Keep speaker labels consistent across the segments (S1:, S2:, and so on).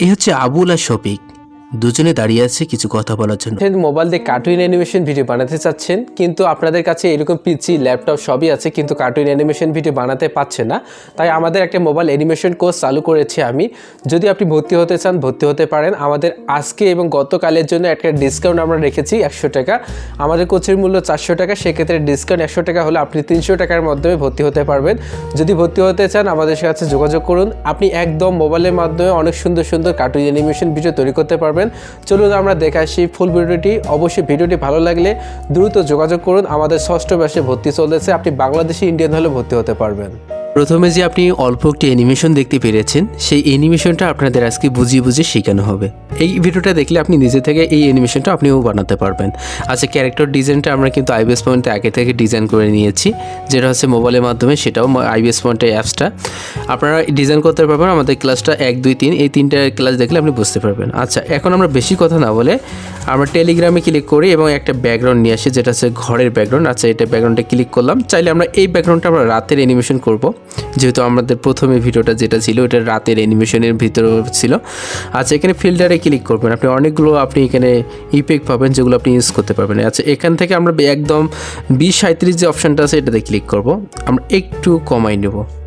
S1: এ হচ্ছে আবুলা শফিক। দুজনে দাঁড়িয়ে আছে কিছু কথা বলার জন্য।
S2: মোবাইল দিয়ে কার্টুন অ্যানিমেশন ভিডিও বানাতে চাচ্ছেন, কিন্তু আপনাদের কাছে এরকম পিসি ল্যাপটপ সবই আছে, কিন্তু কার্টুন অ্যানিমেশন ভিডিও বানাতে পারছেন না। তাই আমাদের একটা মোবাইল অ্যানিমেশন কোর্স চালু করেছি আমি। যদি আপনি ভর্তি হতে চান, ভর্তি হতে পারেন। আমাদের আজকে এবং গতকালের জন্য একটা ডিসকাউন্ট আমরা রেখেছি, একশো টাকা। আমাদের কোচের মূল্য চারশো টাকা, সেক্ষেত্রে ডিসকাউন্ট একশো টাকা হলে আপনি তিনশো টাকার মাধ্যমে ভর্তি হতে পারবেন। যদি ভর্তি হতে চান, আমাদের সাথে যোগাযোগ করুন। আপনি একদম মোবাইলের মাধ্যমে অনেক সুন্দর সুন্দর কার্টুন অ্যানিমেশন ভিডিও তৈরি করতে পারবেন। চলুন আমরা দেখে আসি ফুল ভিডিওটি। অবশ্যই ভিডিওটি ভালো লাগলে দ্রুত যোগাযোগ করুন। আমাদের ষষ্ঠ ব্যাসে ভর্তি চলতেছে। আপনি বাংলাদেশি ইন্ডিয়ান হলে ভর্তি হতে পারবেন।
S1: প্রথমে যে আপনি অল্প একটি অ্যানিমেশন দেখতে পেরেছেন, সেই অ্যানিমেশনটা আপনাদের আজকে বুঝিয়ে বুঝিয়ে শেখানো হবে। এই ভিডিওটা দেখলে আপনি নিজে থেকে এই অ্যানিমেশনটা আপনিও বানাতে পারবেন। আচ্ছা ক্যারেক্টার ডিজাইনটা আমরা কিন্তু আইবিএস পয়েন্টে আগে থেকে ডিজাইন করে নিয়েছি, যেটা হচ্ছে মোবাইলের মাধ্যমে, সেটাও আইবিএস পয়েন্টের অ্যাপসটা আপনারা ডিজাইন করতে পারবেন, আমাদের ক্লাসটা এক, দুই, তিন, এই তিনটা ক্লাস দেখলে আপনি বুঝতে পারবেন। আচ্ছা এখন আমরা বেশি কথা না বলে আমরা টেলিগ্রামে ক্লিক করি এবং একটা ব্যাকগ্রাউন্ড নিয়ে আসি, যেটা হচ্ছে ঘরের ব্যাকগ্রাউন্ড আচ্ছা এটা ব্যাকগ্রাউন্ডে ক্লিক করলাম। চাইলে আমরা এই ব্যাকগ্রাউন্ডটা আমরা রাতের অ্যানিমেশন করব। যেহেতু আমাদের প্রথমে ভিডিওটা যেটা ছিল, ওটা রাতের অ্যানিমেশনের ভিতরে ছিল। আচ্ছা এখানে ফিল্টারে ক্লিক করবেন। আপনি অনেকগুলো, আপনি এখানে ইফেক্ট পাবেন যেগুলো আপনি ইউজ করতে পারবেন। আচ্ছা এখান থেকে আমরা একদম বিশ সাঁত্রিশ যে অপশানটা আছে, এটাতে ক্লিক করব। আমরা একটু কমাই নেব।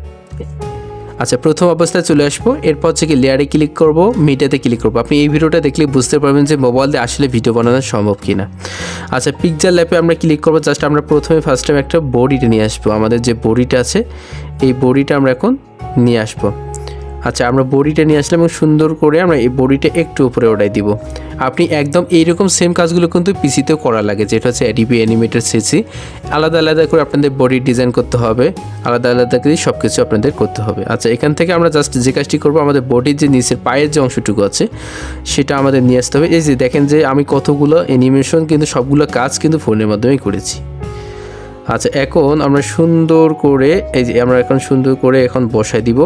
S1: আচ্ছা প্রথম অবস্থায় চলে আসব। এরপর হচ্ছে কি লেয়ারে ক্লিক করব মিডিয়াতে ক্লিক করব। আপনি এই ভিডিওটা দেখলে বুঝতে পারবেন যে মোবাইল দিয়ে আসলে ভিডিও বানানো সম্ভব কি না আচ্ছা পিকচার ল্যাপে আমরা ক্লিক করব। জাস্ট আমরা প্রথমে ফার্স্ট টাইম একটা বডিটা নিয়ে আসব। আমাদের যে বডিটা আছে, এই বডিটা আমরা এখন নিয়ে আসব। আচ্ছা আমরা বডিটা নিয়ে আসলাম এবং সুন্দর করে আমরা এই বডিটা একটু উপরে ওঠাই দিব। আপনি একদম এইরকম সেম কাজগুলো কিন্তু পিসিতেও করা লাগে, যেটা হচ্ছে এডিপি অ্যানিমেটেড সিসি আলাদা আলাদা করে আপনাদের বডি ডিজাইন করতে হবে, আলাদা আলাদা করে সব কিছু আপনাদের করতে হবে। আচ্ছা এখান থেকে আমরা জাস্ট যে কাজটি করব, আমাদের বডির যে নিচের পায়ের যে অংশটুকু আছে, সেটা আমাদের নিয়ে আসতে হবে। এই যে দেখেন যে আমি কতগুলো অ্যানিমেশন কিন্তু সবগুলো কাজ কিন্তু ফোনের মাধ্যমেই করেছি। আচ্ছা এখন আমরা সুন্দর করে, এই যে আমরা এখন সুন্দর করে এখন বসাই দিব।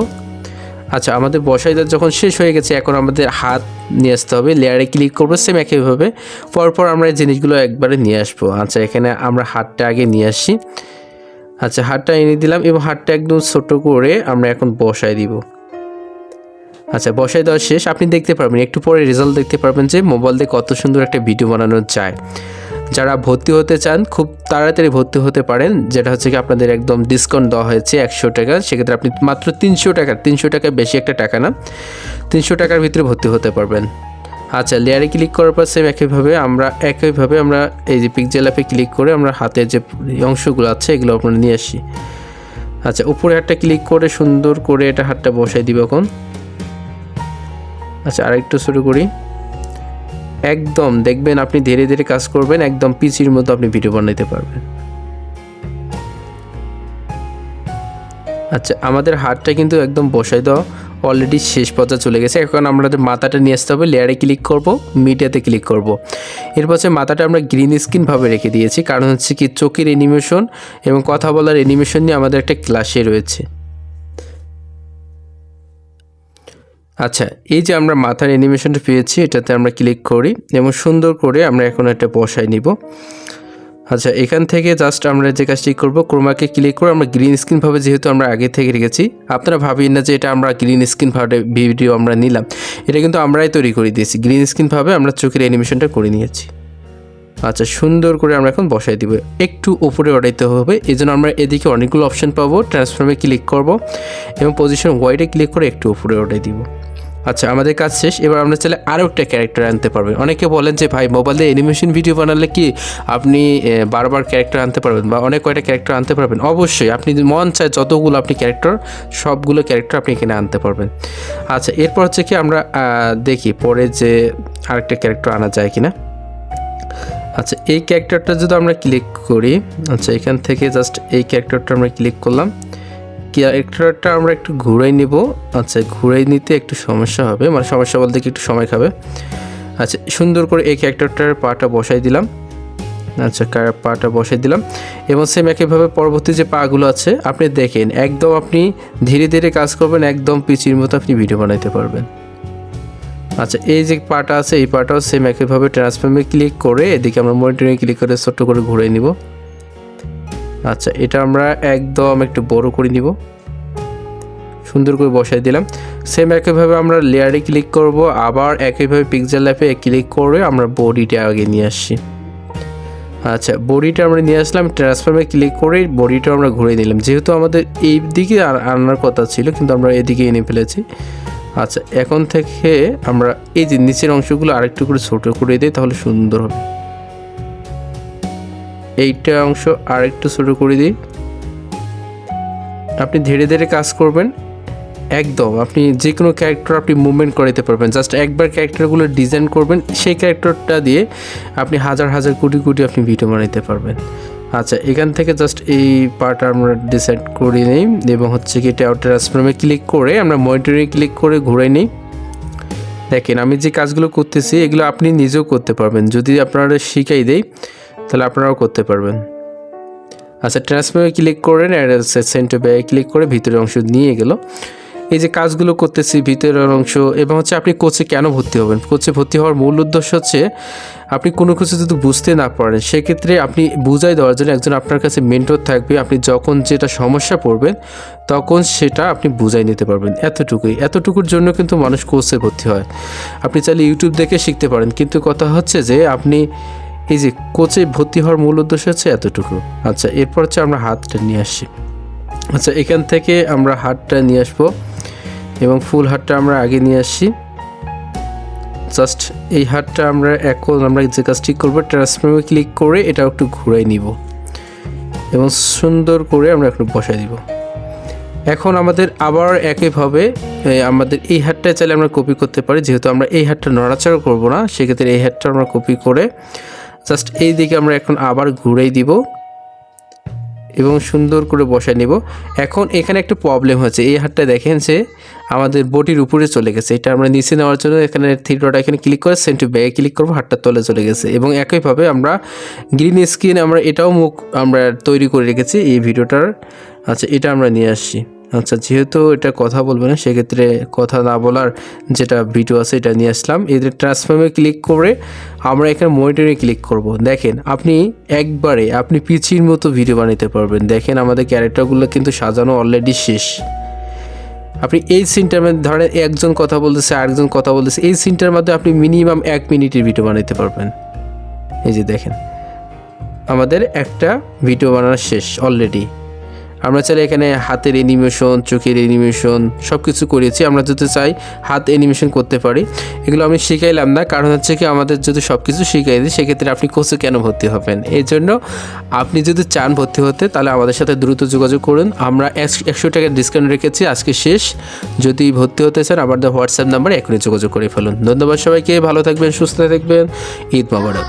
S1: আচ্ছা আমাদের বসাই দেওয়া যখন শেষ হয়ে গেছে, এখন আমাদের হাত নিয়ে আসতে হবে। লেয়ারে ক্লিক করব সেম একইভাবে পরপর আমরা এই জিনিসগুলো একবারে নিয়ে আসব। আচ্ছা এখানে আমরা হাতটা আগে নিয়ে আসি। আচ্ছা হাতটা এনে দিলাম এবং হাতটা একদম ছোট করে আমরা এখন বসাই দিব। আচ্ছা বসাই দেওয়া শেষ। আপনি দেখতে পারবেন, একটু পরে রেজাল্ট দেখতে পারবেন যে মোবাইল দিয়ে কত সুন্দর একটা ভিডিও বানানো যায়। যারা ভর্তি হতে চান, খুব তাড়াতাড়ি ভর্তি হতে পারেন, যেটা হচ্ছে কি আপনাদের একদম ডিসকাউন্ট দেওয়া হয়েছে একশো টাকা। সেক্ষেত্রে আপনি মাত্র তিনশো টাকা তিনশো টাকা বেশি একটা টাকা না, তিনশো টাকার ভিতরে ভর্তি হতে পারবেন। আচ্ছা লেয়ারে ক্লিক করার পর সেম একইভাবে আমরা একইভাবে আমরা এই যে পিকজেল অ্যাপে ক্লিক করে আমরা হাতের যে অংশগুলো আছে, এগুলো আপনারা নিয়ে আসি। আচ্ছা উপরে হাতটা ক্লিক করে সুন্দর করে এটা হাতটা বসাই দিব এখন। আচ্ছা আরেকটু শুরু করি। একদম দেখবেন আপনি ধীরে ধীরে কাজ করবেন, একদম পিসির মতো আপনি ভিডিও বানাইতে পারবেন। আচ্ছা আমাদের হাতটা কিন্তু একদম বসাই দেওয়া অলরেডি শেষ পর্যায়ে চলে গেছে। এখন আমাদের মাথাটা নিয়ে আসতে হবে লেয়ারে ক্লিক করব মিডিয়াতে ক্লিক করব। এরপর হচ্ছে মাথাটা আমরা গ্রিন স্ক্রিনভাবে রেখে দিয়েছি, কারণ হচ্ছে কি চোখের অ্যানিমেশন এবং কথা বলার অ্যানিমেশন নিয়ে আমাদের একটা ক্লাসে রয়েছে। আচ্ছা এই যে আমরা মাথার অ্যানিমেশনটা পেয়েছি, এটাতে আমরা ক্লিক করি এবং সুন্দর করে আমরা এখন একটা বসাই নিব। আচ্ছা এখান থেকে জাস্ট আমরা যে কাজটি করব, ক্রোমাকে ক্লিক করে আমরা গ্রিন স্ক্রিন ভাবে যেহেতু আমরা আগে থেকে রেখেছি, আপনারা ভাবিন না যে এটা আমরা গ্রিন স্ক্রিন ভাবে ভিডিও আমরা নিলাম। এটা কিন্তু আমরাই তৈরি করে দিয়েছি গ্রিন স্ক্রিন ভাবে আমরা চোখের অ্যানিমেশনটা করে নিয়েছি। আচ্ছা সুন্দর করে আমরা এখন বসাই দিব। একটু উপরে ওঠাইতে হবে এই জন্য আমরা এদিকে অনেকগুলো অপশন পাবো ট্রান্সফর্মে ক্লিক করব এবং পজিশন ওয়াইডে ক্লিক করে একটু উপরে ওঠাই দিব। আচ্ছা আমাদের কাজ শেষ। এবার আমরা চাইলে আরও একটা ক্যারেক্টার আনতে পারবেন। অনেকে বলেন যে, ভাই মোবাইলে অ্যানিমেশন ভিডিও বানালে কি আপনি বারবার ক্যারেক্টার আনতে পারবেন বা অনেক কয়টা ক্যারেক্টার আনতে পারবেন? অবশ্যই, আপনি মন চায় যতগুলো আপনি ক্যারেক্টার সবগুলো ক্যারেক্টার আপনি এখানে আনতে পারবেন। আচ্ছা এরপর হচ্ছে কি আমরা দেখি পরে যে আরেকটা ক্যারেক্টার আনা যায় কিনা। আচ্ছা এই ক্যারেক্টারটা যদি আমরা ক্লিক করি আচ্ছা এখান থেকে জাস্ট এই ক্যারেক্টারটা আমরা ক্লিক করলাম। ক্যারেক্টারটা আমরা একটু ঘুরাই নিব। আচ্ছা ঘুরাই নিতে একটু সমস্যা হবে। মানে সমস্যা বলতে কি একটু সময় খাবে। আচ্ছা সুন্দর করে এই ক্যারেক্টারটার পাটা বসাই দিলাম। আচ্ছা কা- পাটা বসাই দিলাম। এবং সেম একইভাবে পরবর্তী যে পাগুলো আছে, আপনি দেখেন, একদম আপনি ধীরে ধীরে কাজ করবেন, একদম পিচির মতো আপনি ভিডিও বানাইতে পারবেন। আচ্ছা এই যে পাটা আছে, এই পাটাও সেম একইভাবে ট্রান্সফর্মে ক্লিক করে, এদিকে আমরা মনিটরিং ক্লিক করে ছোট্ট করে ঘুরে নিব। আচ্ছা এটা আমরা একদম একটু বড় করে নিব। সুন্দর করে বসাই দিলাম। সেম একইভাবে আমরা লেয়ারে ক্লিক করব। আবার একইভাবে পিকচার ল্যাপে ক্লিক করে আমরা বডিটা আগে নিয়ে আসছি। আচ্ছা বডিটা আমরা নিয়ে আসলাম। ট্রান্সফর্মে ক্লিক করে বডিটা আমরা ঘুরে নিলাম। যেহেতু আমাদের এই দিকে আনার কথা ছিল, কিন্তু আমরা এদিকে এনে ফেলেছি। আচ্ছা এখন থেকে আমরা এই যে নিচের অংশগুলো আরেকটু করে ছোটো করে দিই, তাহলে সুন্দর হবে। এইটা অংশ আর একটু ছোট করে দিই। আপনি ধীরে ধীরে কাজ করবেন। একদম, আপনি যে কোনো ক্যারেক্টার আপনি মুভমেন্ট করাতে পারবেন। জাস্ট একবার ক্যারেক্টারগুলো ডিজাইন করবেন, সেই ক্যারেক্টারটা দিয়ে আপনি হাজার হাজার কোটি কোটি আপনি ভিডিও বানাইতে পারবেন। আচ্ছা এখান থেকে জাস্ট এই পার্ট আমরা ডিসাইড করে নিই এবং হচ্ছে কি এটা ট্রান্সফর্মে ক্লিক করে আমরা মনিটরে ক্লিক করে ঘুরে নিই। দেখেন, আমি যে কাজগুলো করতেছি, এগুলো আপনি নিজেও করতে পারবেন। যদি আপনারা শিখাই দেই তাহলে আপনারাও করতে পারবেন। আচ্ছা ট্রান্সফারে ক্লিক করেন সেন্টার ব্যাগে ক্লিক করে ভিতরের অংশ নিয়ে গেল। এই যে কাজগুলো করতেছি ভিতরের অংশ এবং হচ্ছে আপনি কোচে কেন ভর্তি হবেন? কোচে ভর্তি হওয়ার মূল উদ্দেশ্য হচ্ছে আপনি কোনো কিছু যদি বুঝতে না পারেন, সেক্ষেত্রে আপনি বুঝাই দেওয়ার জন্য একজন আপনার কাছে মেন্টর থাকবে। আপনি যখন যেটা সমস্যা পড়বেন, তখন সেটা আপনি বুঝাই নিতে পারবেন এতটুকুই। এতটুকুর জন্য কিন্তু মানুষ কোচে ভর্তি হয়। আপনি চাইলে ইউটিউব দেখে শিখতে পারেন। কিন্তু কথা হচ্ছে যে আপনি এই যে কোচে ভর্তি হওয়ার মূল উদ্দেশ্য হচ্ছে এতটুকু। আচ্ছা এরপর হচ্ছে আমরা হাতটা নিয়ে আসছি আচ্ছা এখান থেকে আমরা হাতটা নিয়ে আসব এবং ফুল হাতটা আমরা আগে নিয়ে আসছি জাস্ট এই হাতটা আমরা এখন আমরা যে কাজটি করব ট্রান্সফর্মে ক্লিক করে এটা একটু ঘুরাই নিব এবং সুন্দর করে আমরা একটু বসাই দিব। এখন আমাদের আবার একইভাবে আমাদের এই হাতটা চাইলে আমরা কপি করতে পারি। যেহেতু আমরা এই হাতটা নড়াচড়া করব না, সেক্ষেত্রে এই হাতটা আমরা কপি করে জাস্ট এই দিকে আমরা এখন আবার ঘুরাই দিব। এবং সুন্দর করে বসায় নিব। এখন এখানে একটা প্রবলেম হচ্ছে এই হাতটা দেখেন যে, আমাদের বটির উপরে চলে গেছে। এটা আমরা নিচে নেওয়ার জন্য এখানে থ্রিডটা এখানে ক্লিক করে সেন্টু ব্যাগে ক্লিক করব হাতটা তলে চলে গেছে। এবং একইভাবে আমরা গ্রিন স্ক্রিন আমরা এটাও মুখ আমরা তৈরি করে রেখেছি। এই ভিডিওটার আচ্ছা এটা আমরা নিয়ে আসছি। আচ্ছা যেহেতু এটা কথা বলবে না, সেক্ষেত্রে কথা না বলার যেটা ভিডিও আছে, এটা নিয়ে আসলাম। এদের ট্রান্সফর্মে ক্লিক করে আমরা এখানে মনিটরে ক্লিক করব। দেখেন, আপনি একবারে, আপনি পিচির মতো ভিডিও বানাতে পারবেন। দেখেন, আমাদের ক্যারেক্টারগুলো কিন্তু সাজানো অলরেডি শেষ। আপনি এই সিনটার মধ্যে, ধরেন একজন কথা বলতেছে, আরেকজন কথা বলতেছে, এই সিনটার মধ্যে আপনি মিনিমাম এক মিনিটের ভিডিও বানাতে পারবেন। এই যে দেখেন, আমাদের একটা ভিডিও বানানো শেষ অলরেডি আমরা চাইলে এখানে হাতের অ্যানিমেশন চোখের অ্যানিমেশন সব কিছু করেছি। আমরা যদি চাই হাত অ্যানিমেশন করতে পারি। এগুলো আমি শিখাইলাম না, কারণ হচ্ছে কি আমাদের যদি সব কিছু শিখাই দিই, সেক্ষেত্রে আপনি কোর্সে কেন ভর্তি হবেন? এই জন্য আপনি যদি চান ভর্তি হতে, তাহলে আমাদের সাথে দ্রুত যোগাযোগ করুন। আমরা একশো টাকার ডিসকাউন্ট রেখেছি, আজকে শেষ। যদি ভর্তি হতে চান আমাদের হোয়াটসঅ্যাপ নাম্বারে এখনই যোগাযোগ করে ফেলুন। ধন্যবাদ সবাইকে, ভালো থাকবেন, সুস্থ থাকবেন। ঈদ মোবারক।